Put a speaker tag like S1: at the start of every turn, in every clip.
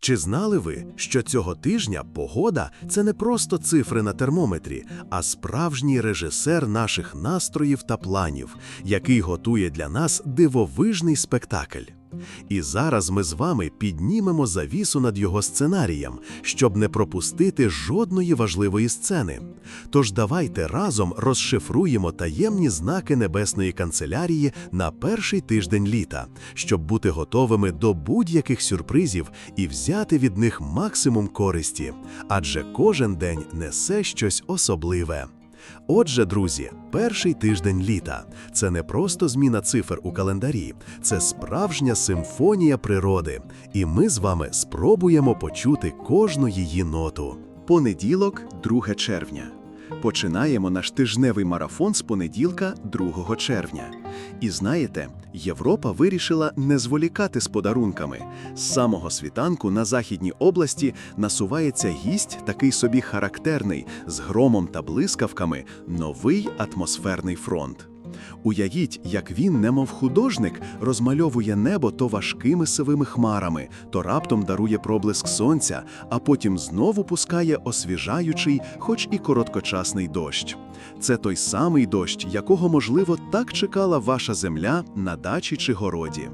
S1: Чи знали ви, що цього тижня погода це не просто цифри на термометрі, а справжній режисер наших настроїв та планів, який готує для нас дивовижний спектакль? І зараз ми з вами піднімемо завісу над його сценарієм, щоб не пропустити жодної важливої сцени. Тож давайте разом розшифруємо таємні знаки Небесної канцелярії на перший тиждень літа, щоб бути готовими до будь-яких сюрпризів і взяти від них максимум користі, адже кожен день несе щось особливе. Отже, друзі, перший тиждень літа це не просто зміна цифр у календарі, це справжня симфонія природи, і ми з вами спробуємо почути кожну її ноту.
S2: Понеділок, 2 червня. Починаємо наш тижневий марафон з понеділка, 2 червня. І знаєте, Європа вирішила не зволікати з подарунками. З самого світанку на західній області насувається гість, такий собі характерний, з громом та блискавками, новий атмосферний фронт. Уявіть, як він, немов художник, розмальовує небо то важкими сивими хмарами, то раптом дарує проблиск сонця, а потім знову пускає освіжаючий, хоч і короткочасний дощ. Це той самий дощ, якого, можливо, так чекала ваша земля на дачі чи городі.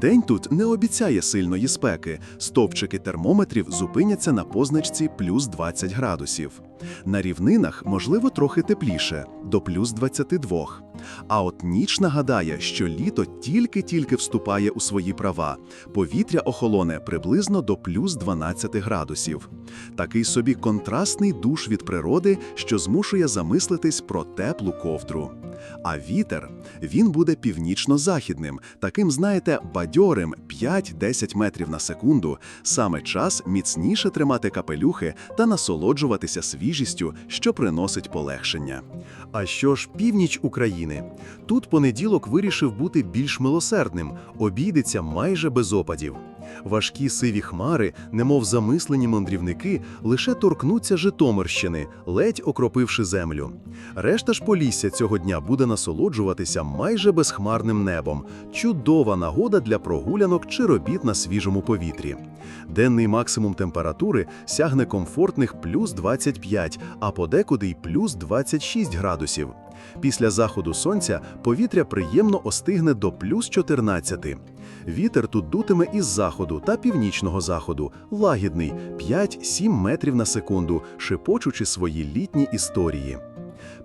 S2: День тут не обіцяє сильної спеки. Стовпчики термометрів зупиняться на позначці плюс 20 градусів. На рівнинах, можливо, трохи тепліше до плюс 22. А от ніч нагадає, що літо тільки-тільки вступає у свої права. Повітря охолоне приблизно до плюс 12 градусів. Такий собі контрастний душ від природи, що змушує замислитись про теплу ковдру. А вітер він буде північно-західним, таким, знаєте, бадьорим 5-10 метрів на секунду. Саме час міцніше тримати капелюхи та насолоджуватися свіжістю, що приносить полегшення.
S1: А що ж північ України? Тут понеділок вирішив бути більш милосердним, обійдеться майже без опадів. Важкі сиві хмари, немов замислені мандрівники, лише торкнуться Житомирщини, ледь окропивши землю. Решта ж Полісся цього дня буде насолоджуватися майже безхмарним небом. Чудова нагода для прогулянок чи робіт на свіжому повітрі. Денний максимум температури сягне комфортних плюс 25, а подекуди й плюс 26 градусів. Після заходу сонця повітря приємно остигне до плюс 14. Вітер тут дутиме із заходу та північного заходу, лагідний 5-7 метрів на секунду, шепочучи свої літні історії.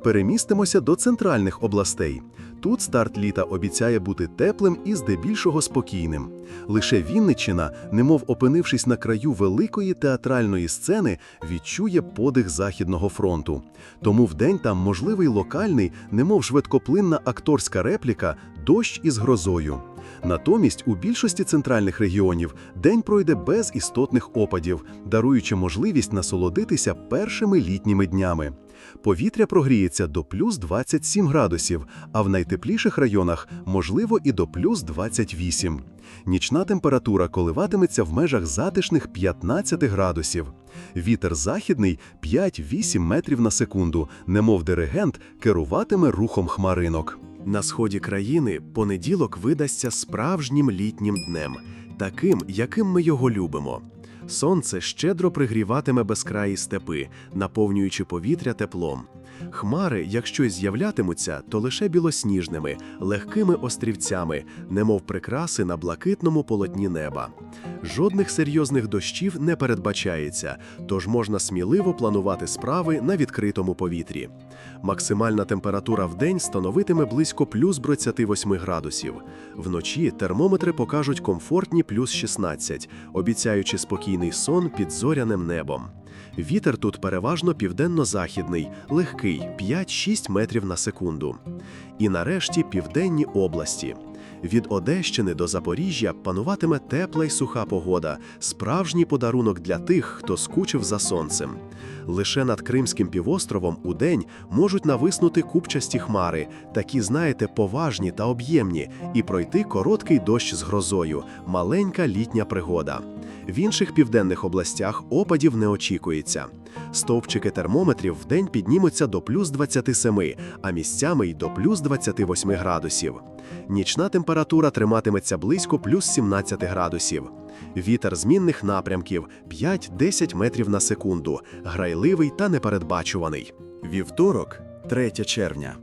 S1: Перемістимося до центральних областей. Тут старт літа обіцяє бути теплим і здебільшого спокійним. Лише Вінниччина, немов опинившись на краю великої театральної сцени, відчує подих Західного фронту. Тому вдень там можливий локальний, немов швидкоплинна акторська репліка дощ із грозою. Натомість у більшості центральних регіонів день пройде без істотних опадів, даруючи можливість насолодитися першими літніми днями. Повітря прогріється до плюс 27 градусів, а в найтепліших районах можливо і до плюс 28. Нічна температура коливатиметься в межах затишних 15 градусів. Вітер західний 5-8 метрів на секунду, немов диригент керуватиме рухом хмаринок. На сході країни понеділок видасться справжнім літнім днем, таким, яким ми його любимо. Сонце щедро пригріватиме безкраї степи, наповнюючи повітря теплом. Хмари, якщо й з'являтимуться, то лише білосніжними, легкими острівцями, немов прикраси на блакитному полотні неба. Жодних серйозних дощів не передбачається, тож можна сміливо планувати справи на відкритому повітрі. Максимальна температура в день становитиме близько плюс 28 градусів. Вночі термометри покажуть комфортні плюс 16, обіцяючи спокійний сон під зоряним небом. Вітер тут переважно південно-західний, легкий 5-6 метрів на секунду. І нарешті південні області. Від Одещини до Запоріжжя пануватиме тепла й суха погода, справжній подарунок для тих, хто скучив за сонцем. Лише над Кримським півостровом у день можуть нависнути купчасті хмари, такі, знаєте, поважні та об'ємні, і пройти короткий дощ з грозою, маленька літня пригода. В інших південних областях опадів не очікується.
S2: Стовпчики термометрів вдень піднімуться до плюс 27, а місцями й до плюс 28 градусів. Нічна температура триматиметься близько плюс 17 градусів. Вітер змінних напрямків 5-10 метрів на секунду, грайливий та непередбачуваний. Вівторок, 3 червня.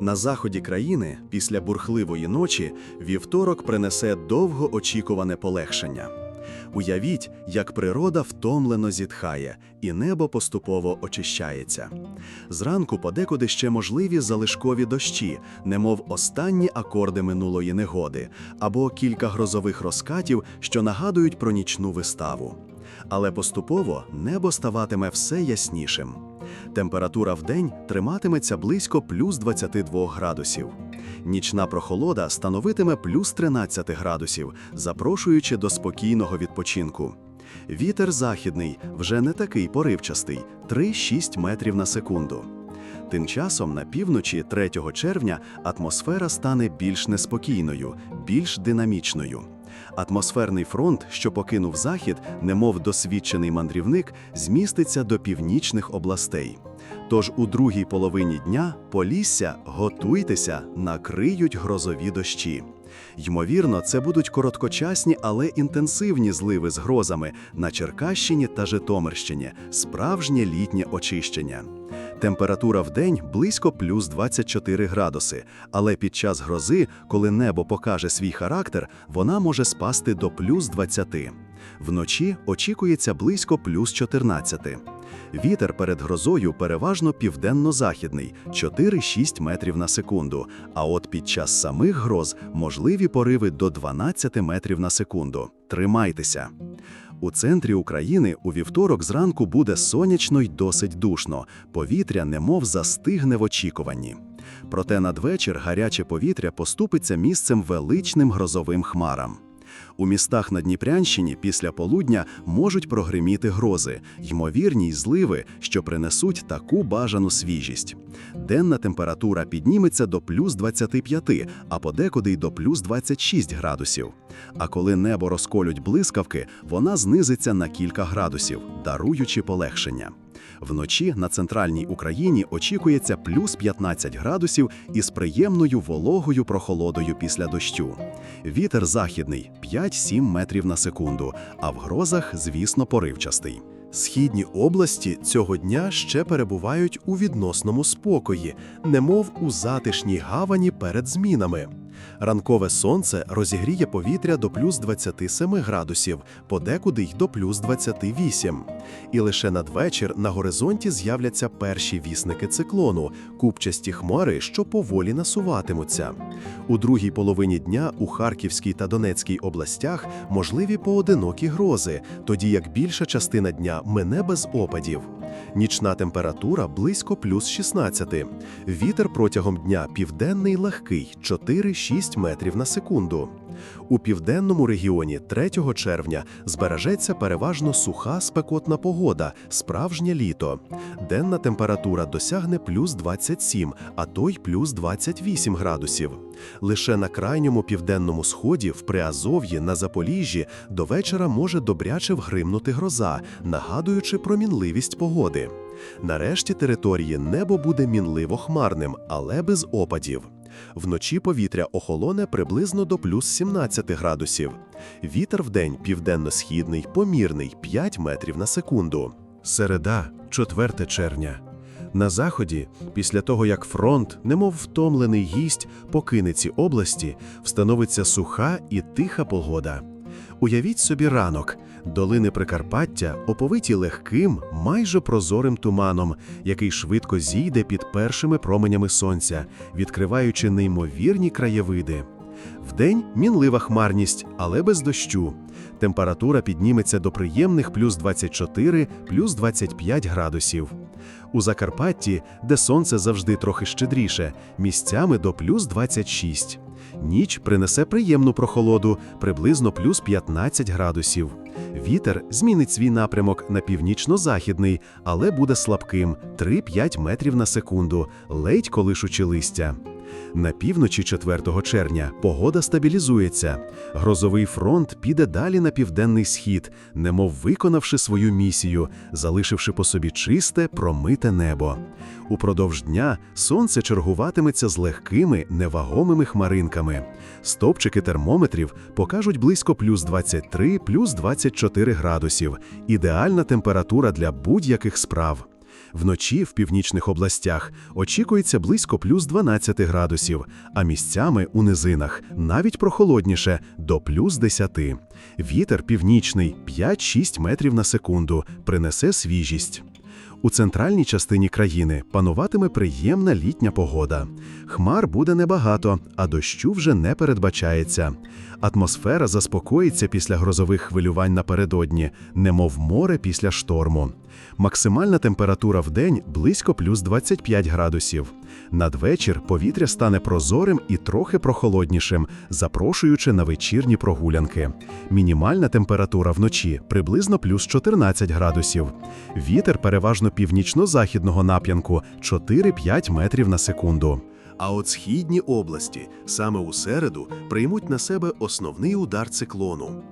S2: На заході країни після бурхливої ночі вівторок принесе довгоочікуване полегшення. Уявіть, як природа втомлено зітхає, і небо поступово очищається. Зранку подекуди ще можливі залишкові дощі, немов останні акорди минулої негоди, або кілька грозових розкатів, що нагадують про нічну виставу. Але поступово небо ставатиме все яснішим. Температура вдень триматиметься близько плюс 22 градусів. Нічна прохолода становитиме плюс 13 градусів, запрошуючи до спокійного відпочинку. Вітер західний вже не такий поривчастий 3-6 метрів на секунду. Тим часом на півночі 3 червня атмосфера стане більш неспокійною, більш динамічною. Атмосферний фронт, що покинув захід, немов досвідчений мандрівник, зміститься до північних областей. Тож у другій половині дня Полісся, готуйтеся, накриють грозові дощі. Ймовірно, це будуть короткочасні, але інтенсивні зливи з грозами на Черкащині та Житомирщині, справжнє літнє очищення. Температура в день близько плюс 24 градуси, але під час грози, коли небо покаже свій характер, вона може спасти до плюс 20. Вночі очікується близько плюс 14. Вітер перед грозою переважно південно-західний 4-6 метрів на секунду. А от під час самих гроз можливі пориви до 12 метрів на секунду. Тримайтеся. У центрі України у вівторок зранку буде сонячно й досить душно. Повітря немов застигне в очікуванні. Проте надвечір гаряче повітря поступиться місцем величним грозовим хмарам. У містах на Дніпрянщині після полудня можуть прогриміти грози, ймовірні й зливи, що принесуть таку бажану свіжість. Денна температура підніметься до плюс 25, а подекуди й до плюс 26 градусів. А коли небо розколють блискавки, вона знизиться на кілька градусів, даруючи полегшення. Вночі на центральній Україні очікується плюс 15 градусів із приємною вологою прохолодою після дощу. Вітер західний 5-7 метрів на секунду, а в грозах, звісно, поривчастий.
S1: Східні області цього дня ще перебувають у відносному спокої, немов у затишній гавані перед змінами. Ранкове сонце розігріє повітря до плюс 27 градусів, подекуди й до плюс 28. І лише надвечір на горизонті з'являться перші вісники циклону, купчасті хмари, що поволі насуватимуться. У другій половині дня у Харківській та Донецькій областях можливі поодинокі грози, тоді як більша частина дня мине без опадів. Нічна температура близько плюс 16. Вітер протягом дня південний легкий 4-6 метрів на секунду. У південному регіоні 3 червня збережеться переважно суха спекотна погода, справжнє літо. Денна температура досягне плюс 27, а то й плюс 28 градусів. Лише на крайньому південному сході, в Приазов'ї на Запоріжжі, до вечора може добряче вгримнути гроза, нагадуючи про мінливість погоди. Нарешті території небо буде мінливо хмарним, але без опадів. Вночі повітря охолоне приблизно до плюс 17 градусів. Вітер вдень південно-східний, помірний 5 метрів на секунду. Середа, 4 червня. На заході, після того як фронт, немов втомлений гість, покине ці області, встановиться суха і тиха погода. Уявіть собі ранок, долини Прикарпаття оповиті легким, майже прозорим туманом, який швидко зійде під першими променями сонця, відкриваючи неймовірні краєвиди. Вдень мінлива хмарність, але без дощу. Температура підніметься до приємних плюс 24, плюс 25 градусів. У Закарпатті, де сонце завжди трохи щедріше, місцями до плюс 26. Ніч принесе приємну прохолоду, приблизно плюс 15 градусів. Вітер змінить свій напрямок на північно-західний, але буде слабким 3-5 метрів на секунду, ледь колишучи листя. На півночі 4 червня погода стабілізується. Грозовий фронт піде далі на південний схід, немов виконавши свою місію, залишивши по собі чисте, промите небо. Упродовж дня сонце чергуватиметься з легкими, невагомими хмаринками. Стопчики термометрів покажуть близько плюс 23, плюс 24 градусів. Ідеальна температура для будь-яких справ. Вночі в північних областях очікується близько плюс 12 градусів, а місцями у низинах навіть прохолодніше до плюс 10. Вітер північний 5-6 метрів на секунду принесе свіжість. У центральній частині країни пануватиме приємна літня погода. Хмар буде небагато, а дощу вже не передбачається. Атмосфера заспокоїться після грозових хвилювань напередодні, немов море після шторму. Максимальна температура в день близько плюс 25 градусів. Надвечір повітря стане прозорим і трохи прохолоднішим, запрошуючи на вечірні прогулянки. Мінімальна температура вночі приблизно плюс 14 градусів. Вітер переважно північно-західного напрямку 4-5 метрів на секунду.
S2: А от східні області саме у середу приймуть на себе основний удар циклону.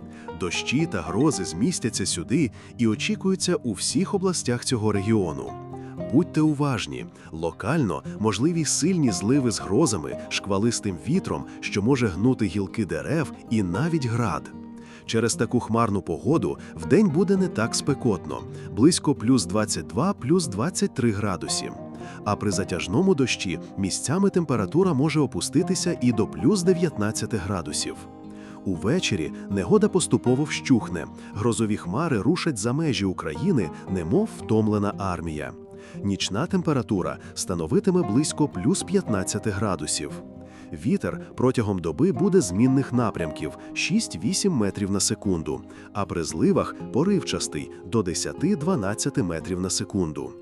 S2: Дощі та грози змістяться сюди і очікуються у всіх областях цього регіону. Будьте уважні, локально можливі сильні зливи з грозами, шквалистим вітром, що може гнути гілки дерев і навіть град. Через таку хмарну погоду вдень буде не так спекотно, близько плюс 22, плюс 23 градусі. А при затяжному дощі місцями температура може опуститися і до плюс 19 градусів. Увечері негода поступово вщухне, грозові хмари рушать за межі України, немов втомлена армія. Нічна температура становитиме близько плюс 15 градусів. Вітер протягом доби буде змінних напрямків 6-8 метрів на секунду, а при зливах поривчастий до 10-12 метрів на секунду.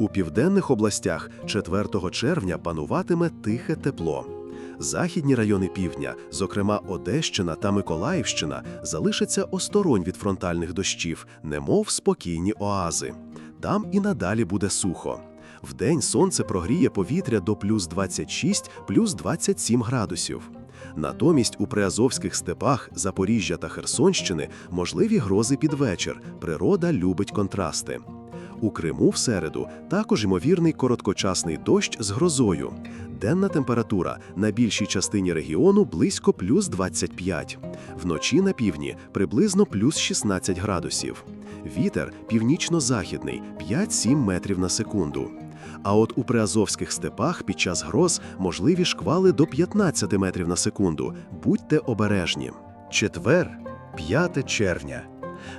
S2: У південних областях 4 червня пануватиме тихе тепло. Західні райони півдня, зокрема Одещина та Миколаївщина, залишаться осторонь від фронтальних дощів, немов спокійні оази. Там і надалі буде сухо. Вдень сонце прогріє повітря до плюс 26, плюс 27 градусів. Натомість у приазовських степах Запоріжжя та Херсонщини можливі грози під вечір. Природа любить контрасти. У Криму в середу також ймовірний короткочасний дощ з грозою. Денна температура на більшій частині регіону близько плюс 25. Вночі на півдні приблизно плюс 16 градусів. Вітер північно-західний 5-7 метрів на секунду. А от у приазовських степах під час гроз можливі шквали до 15 метрів на секунду. Будьте обережні.
S1: Четвер, 5 червня.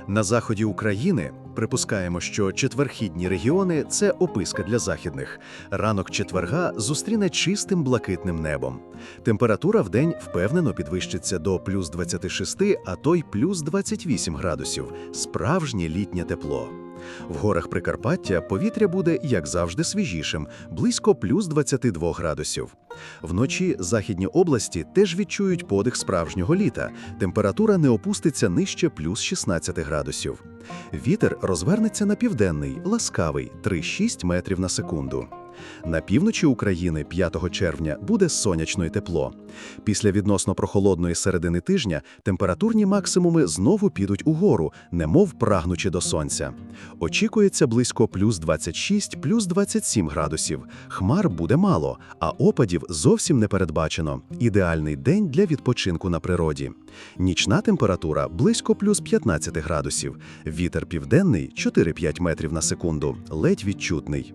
S1: На заході України припускаємо, що четверхідні регіони це описка для західних. Ранок четверга зустріне чистим блакитним небом. Температура в день впевнено підвищиться до плюс 26, а то й плюс 28 градусів. Справжнє літнє тепло. В горах Прикарпаття повітря буде, як завжди, свіжішим, близько плюс 22 градусів. Вночі західні області теж відчують подих справжнього літа. Температура не опуститься нижче плюс 16 градусів. Вітер розвернеться на південний, ласкавий 3-6 метрів на секунду. На півночі України 5 червня буде сонячно й тепло. Після відносно прохолодної середини тижня температурні максимуми знову підуть угору, немов прагнучи до сонця. Очікується близько плюс 26, плюс 27 градусів. Хмар буде мало, а опадів зовсім не передбачено. Ідеальний день для відпочинку на природі. Нічна температура близько плюс 15 градусів. Вітер південний 4-5 метрів на секунду, ледь відчутний.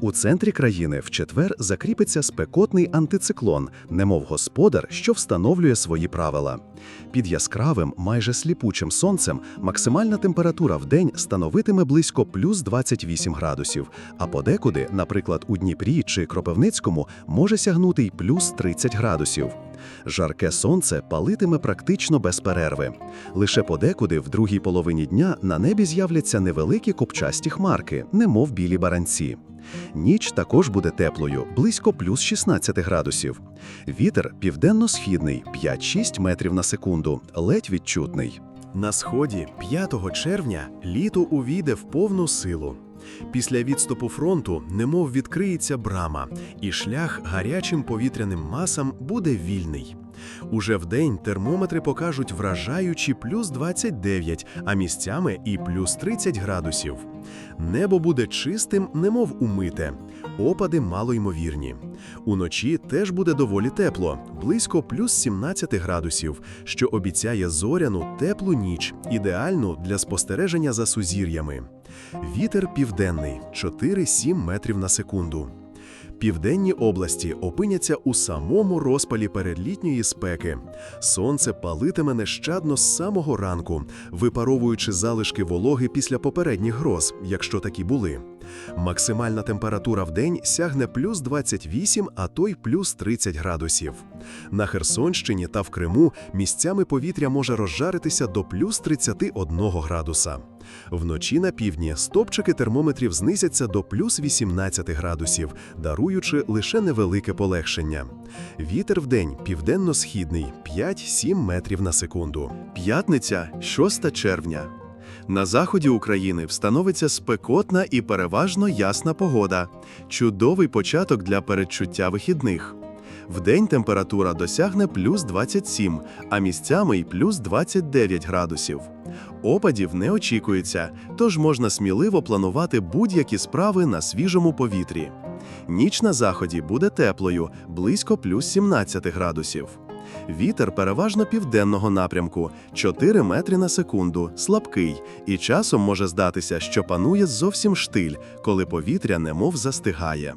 S1: У центрі країни в четвер закріпиться спекотний антициклон, немов господар, що встановлює свої правила. Під яскравим, майже сліпучим сонцем максимальна температура в день становитиме близько плюс 28 градусів, а подекуди, наприклад, у Дніпрі чи Кропивницькому, може сягнути й плюс 30 градусів. Жарке сонце палитиме практично без перерви. Лише подекуди в другій половині дня на небі з'являться невеликі копчасті хмарки, немов білі баранці. Ніч також буде теплою, близько плюс 16 градусів. Вітер південно-східний 5-6 метрів на секунду, ледь відчутний.
S2: На сході 5 червня літо увійде в повну силу.
S1: Після відступу фронту немов відкриється брама, і шлях гарячим повітряним масам буде вільний. Уже вдень термометри покажуть вражаючі плюс 29, а місцями і плюс 30 градусів. Небо буде чистим, немов умите. Опади малоймовірні. Уночі теж буде доволі тепло, близько плюс 17 градусів, що обіцяє зоряну теплу ніч, ідеальну для спостереження за сузір'ями. Вітер південний 4-7 метрів на секунду. Південні області опиняться у самому розпалі передлітньої спеки. Сонце палитиме нещадно з самого ранку, випаровуючи залишки вологи після попередніх гроз, якщо такі були. Максимальна температура в день сягне плюс 28, а то й плюс 30 градусів. На Херсонщині та в Криму місцями повітря може розжаритися до плюс 31 градуса. Вночі на півдні стопчики термометрів знизяться до плюс 18 градусів, даруючи лише невелике полегшення. Вітер вдень південно-східний 5-7 метрів на секунду. П'ятниця 6 червня. На заході України встановиться спекотна і переважно ясна погода. Чудовий початок для передчуття вихідних. Вдень температура досягне плюс 27, а місцями й плюс 29 градусів. Опадів не очікується, тож можна сміливо планувати будь-які справи на свіжому повітрі. Ніч на заході буде теплою, близько плюс 17 градусів. Вітер переважно південного напрямку 4 метри на секунду, слабкий, і часом може здатися, що панує зовсім штиль, коли повітря немов застигає.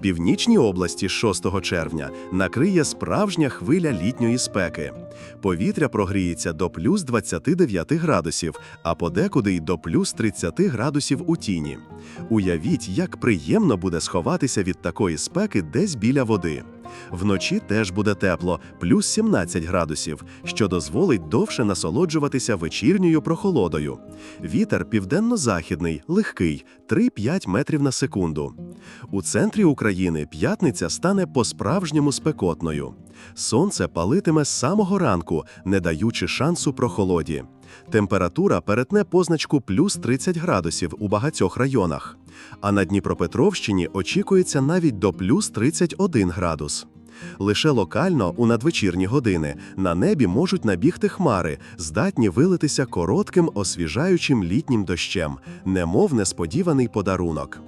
S1: Північні області 6 червня накриє справжня хвиля літньої спеки. Повітря прогріється до плюс 29 градусів, а подекуди й до плюс 30 градусів у тіні. Уявіть, як приємно буде сховатися від такої спеки десь біля води. Вночі теж буде тепло, плюс 17 градусів, що дозволить довше насолоджуватися вечірньою прохолодою. Вітер південно-західний, легкий, 3-5 метрів на секунду. У центрі України п'ятниця стане по-справжньому спекотною. Сонце палитиме з самого ранку, не даючи шансу прохолоді. Температура перетне позначку плюс 30 градусів у багатьох районах. А на Дніпропетровщині очікується навіть до плюс 31 градус. Лише локально у надвечірні години на небі можуть набігти хмари, здатні вилитися коротким освіжаючим літнім дощем, немов несподіваний подарунок.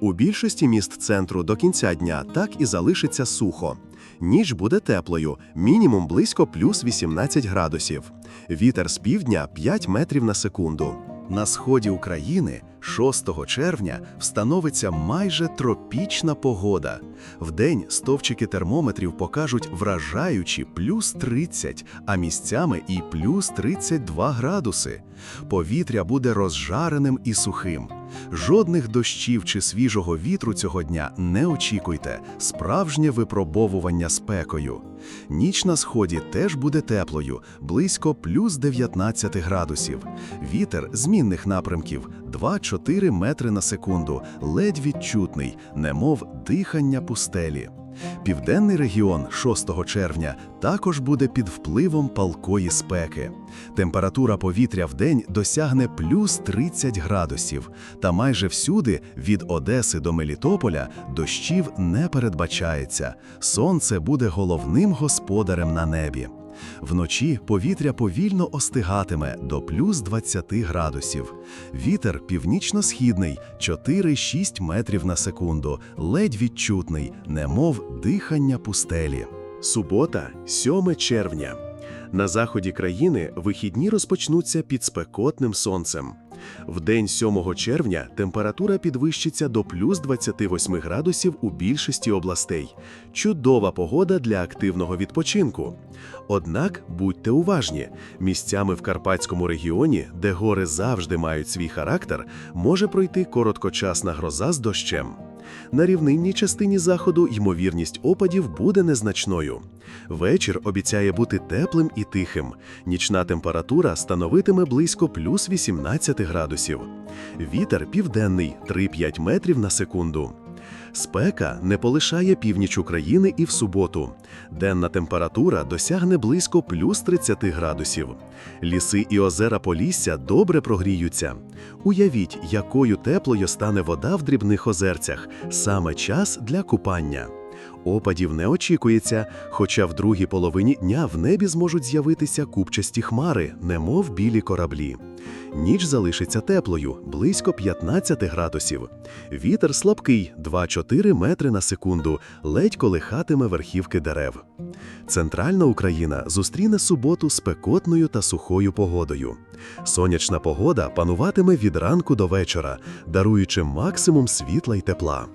S1: У більшості міст центру до кінця дня так і залишиться сухо. Ніч буде теплою, мінімум близько плюс 18 градусів. Вітер з півдня 5 метрів на секунду. На сході України 6 червня встановиться майже тропічна погода. Вдень стовпчики термометрів покажуть вражаючі плюс 30, а місцями і плюс 32 градуси. Повітря буде розжареним і сухим. Жодних дощів чи свіжого вітру цього дня не очікуйте. Справжнє випробовування спекою. Ніч на сході теж буде теплою, близько плюс 19 градусів. Вітер змінних напрямків 2-4 метри на секунду, ледь відчутний, немов дихання пустелі. Південний регіон 6 червня також буде під впливом палкої спеки. Температура повітря в день досягне плюс 30 градусів, та майже всюди, від Одеси до Мелітополя, дощів не передбачається. Сонце буде головним господарем на небі. Вночі повітря повільно остигатиме до плюс 20 градусів. Вітер північно-східний 4-6 метрів на секунду, ледь відчутний, немов дихання пустелі. Субота, 7 червня. На заході країни вихідні розпочнуться під спекотним сонцем. В день 7 червня температура підвищиться до плюс 28 градусів у більшості областей. Чудова погода для активного відпочинку. Однак будьте уважні, місцями в Карпатському регіоні, де гори завжди мають свій характер, може пройти короткочасна гроза з дощем. На рівнинній частині заходу ймовірність опадів буде незначною. Вечір обіцяє бути теплим і тихим. Нічна температура становитиме близько плюс 18 градусів. Вітер південний 3-5 метрів на секунду. Спека не полишає північ України і в суботу. Денна температура досягне близько плюс 30 градусів. Ліси і озера Полісся добре прогріються. Уявіть, якою теплою стане вода в дрібних озерцях. Саме час для купання. Опадів не очікується, хоча в другій половині дня в небі зможуть з'явитися купчасті хмари, немов білі кораблі. Ніч залишиться теплою, близько 15 градусів. Вітер слабкий 2-4 метри на секунду, ледь колихатиме верхівки дерев. Центральна Україна зустріне суботу спекотною та сухою погодою. Сонячна погода пануватиме від ранку до вечора, даруючи максимум світла й тепла.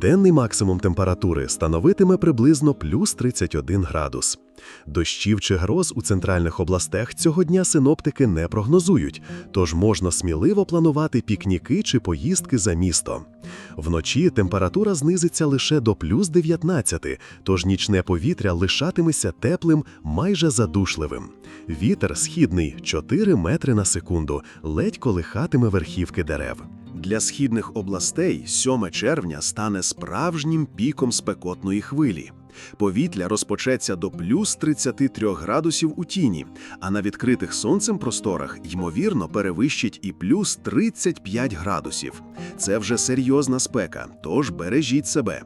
S1: Денний максимум температури становитиме приблизно плюс 31 градус. Дощів чи гроз у центральних областях цього дня синоптики не прогнозують, тож можна сміливо планувати пікніки чи поїздки за місто. Вночі температура знизиться лише до плюс 19, тож нічне повітря лишатиметься теплим, майже задушливим. Вітер східний 4 метри на секунду, ледь колихатиме верхівки дерев.
S2: Для східних областей 7 червня стане справжнім піком спекотної хвилі. Повітря розпочеться до плюс 33 градусів у тіні, а на відкритих сонцем просторах ймовірно перевищить і плюс 35 градусів. Це вже серйозна спека, тож бережіть себе.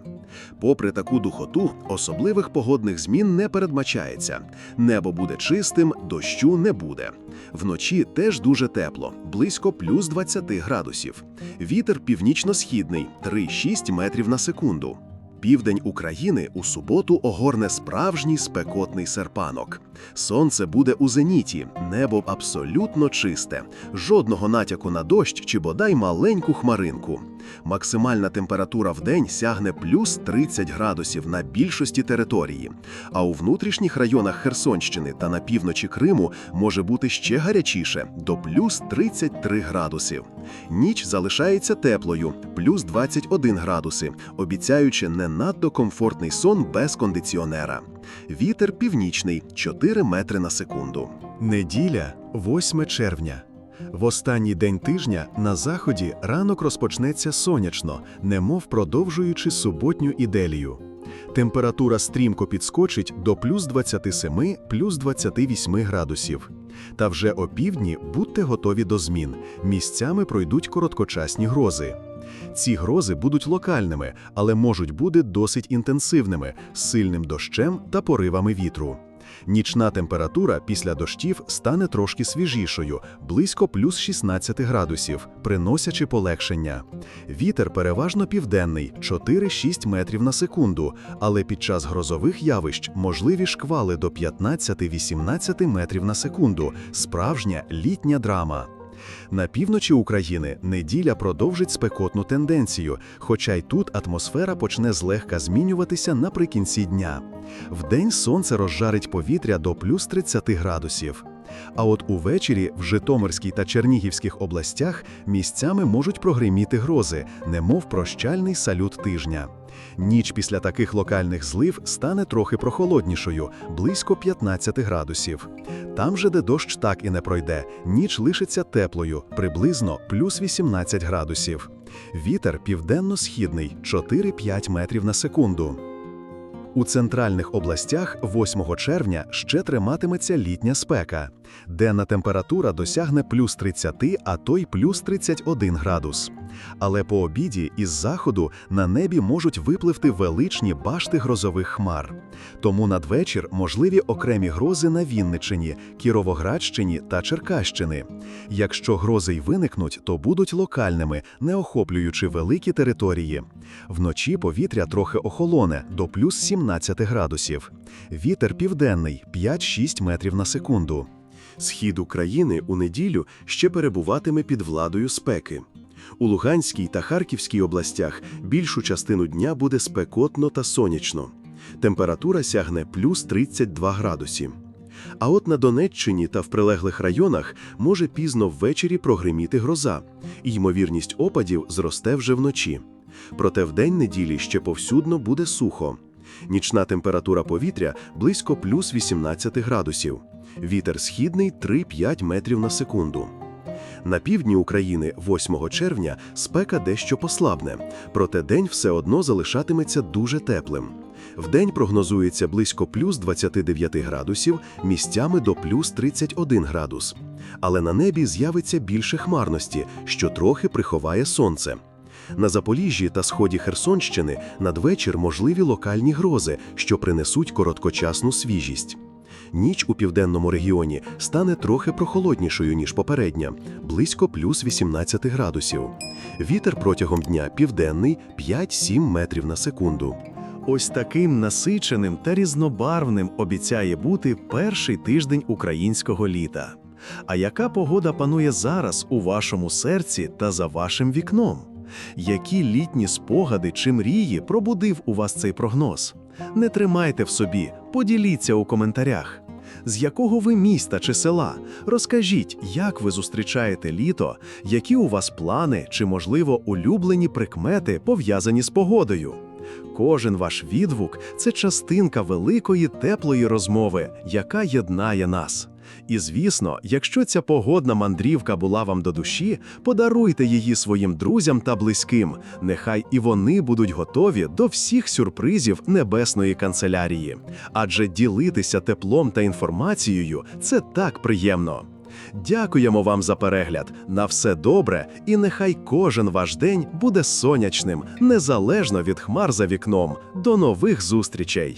S2: Попри таку духоту, особливих погодних змін не передбачається. Небо буде чистим, дощу не буде. Вночі теж дуже тепло, близько плюс 20 градусів. Вітер північно-східний 3-6 метрів на секунду. Південь України у суботу огорне справжній спекотний серпанок. Сонце буде у зеніті, небо абсолютно чисте, жодного натяку на дощ чи бодай маленьку хмаринку. Максимальна температура в день сягне плюс 30 градусів на більшості території, а у внутрішніх районах Херсонщини та на півночі Криму може бути ще гарячіше до плюс 33 градусів. Ніч залишається теплою, плюс 21 градуси, обіцяючи не надто комфортний сон без кондиціонера. Вітер північний 4 метри на секунду.
S1: Неділя, 8 червня. В останній день тижня на заході ранок розпочнеться сонячно, немов продовжуючи суботню іделію. Температура стрімко підскочить до плюс 27, плюс 28 градусів. Та вже опівдні будьте готові до змін. Місцями пройдуть короткочасні грози. Ці грози будуть локальними, але можуть бути досить інтенсивними, з сильним дощем та поривами вітру. Нічна температура після дощів стане трошки свіжішою, близько плюс 16 градусів, приносячи полегшення. Вітер переважно південний 4-6 метрів на секунду, але під час грозових явищ можливі шквали до 15-18 метрів на секунду. Справжня літня драма. На півночі України неділя продовжить спекотну тенденцію, хоча й тут атмосфера почне злегка змінюватися наприкінці дня. Вдень сонце розжарить повітря до плюс 30 градусів. А от увечері в Житомирській та Чернігівських областях місцями можуть прогриміти грози, немов прощальний салют тижня. Ніч після таких локальних злив стане трохи прохолоднішою, близько 15 градусів. Там же, де дощ так і не пройде, ніч лишиться теплою, приблизно плюс 18 градусів. Вітер південно-східний 4-5 метрів на секунду. У центральних областях 8 червня ще триматиметься літня спека. Денна температура досягне плюс 30, а то й плюс 31 градус. Але по обіді із заходу на небі можуть випливти величні башти грозових хмар. Тому надвечір можливі окремі грози на Вінниччині, Кіровоградщині та Черкащини. Якщо грози й виникнуть, то будуть локальними, не охоплюючи великі території. Вночі повітря трохи охолоне до плюс 17 градусів. Вітер південний 5-6 метрів на секунду.
S2: Схід України у неділю ще перебуватиме під владою спеки. У Луганській та Харківській областях більшу частину дня буде спекотно та сонячно. Температура сягне плюс 32 градусі. А от на Донеччині та в прилеглих районах може пізно ввечері прогриміти гроза, і ймовірність опадів зросте вже вночі. Проте вдень неділі ще повсюдно буде сухо. Нічна температура повітря близько плюс 18 градусів. Вітер східний 3-5 метрів на секунду.
S1: На півдні України 8 червня спека дещо послабне, проте день все одно залишатиметься дуже теплим. Вдень прогнозується близько плюс 29 градусів, місцями до плюс 31 градус. Але на небі з'явиться більше хмарності, що трохи приховає сонце. На Запоріжжі та сході Херсонщини надвечір можливі локальні грози, що принесуть короткочасну свіжість. Ніч у південному регіоні стане трохи прохолоднішою, ніж попередня, близько плюс 18 градусів. Вітер протягом дня південний 5-7 метрів на секунду.
S2: Ось таким насиченим та різнобарвним обіцяє бути перший тиждень українського літа. А яка погода панує зараз у вашому серці та за вашим вікном? Які літні спогади чи мрії пробудив у вас цей прогноз? Не тримайте в собі, поділіться у коментарях. З якого ви міста чи села? Розкажіть, як ви зустрічаєте літо, які у вас плани чи, можливо, улюблені прикмети пов'язані з погодою. Кожен ваш відгук – це частинка великої теплої розмови, яка єднає нас. І звісно, якщо ця погодна мандрівка була вам до душі, подаруйте її своїм друзям та близьким. Нехай і вони будуть готові до всіх сюрпризів небесної канцелярії. Адже ділитися теплом та інформацією це так приємно. Дякуємо вам за перегляд. На все добре, і нехай кожен ваш день буде сонячним, незалежно від хмар за вікном. До нових зустрічей!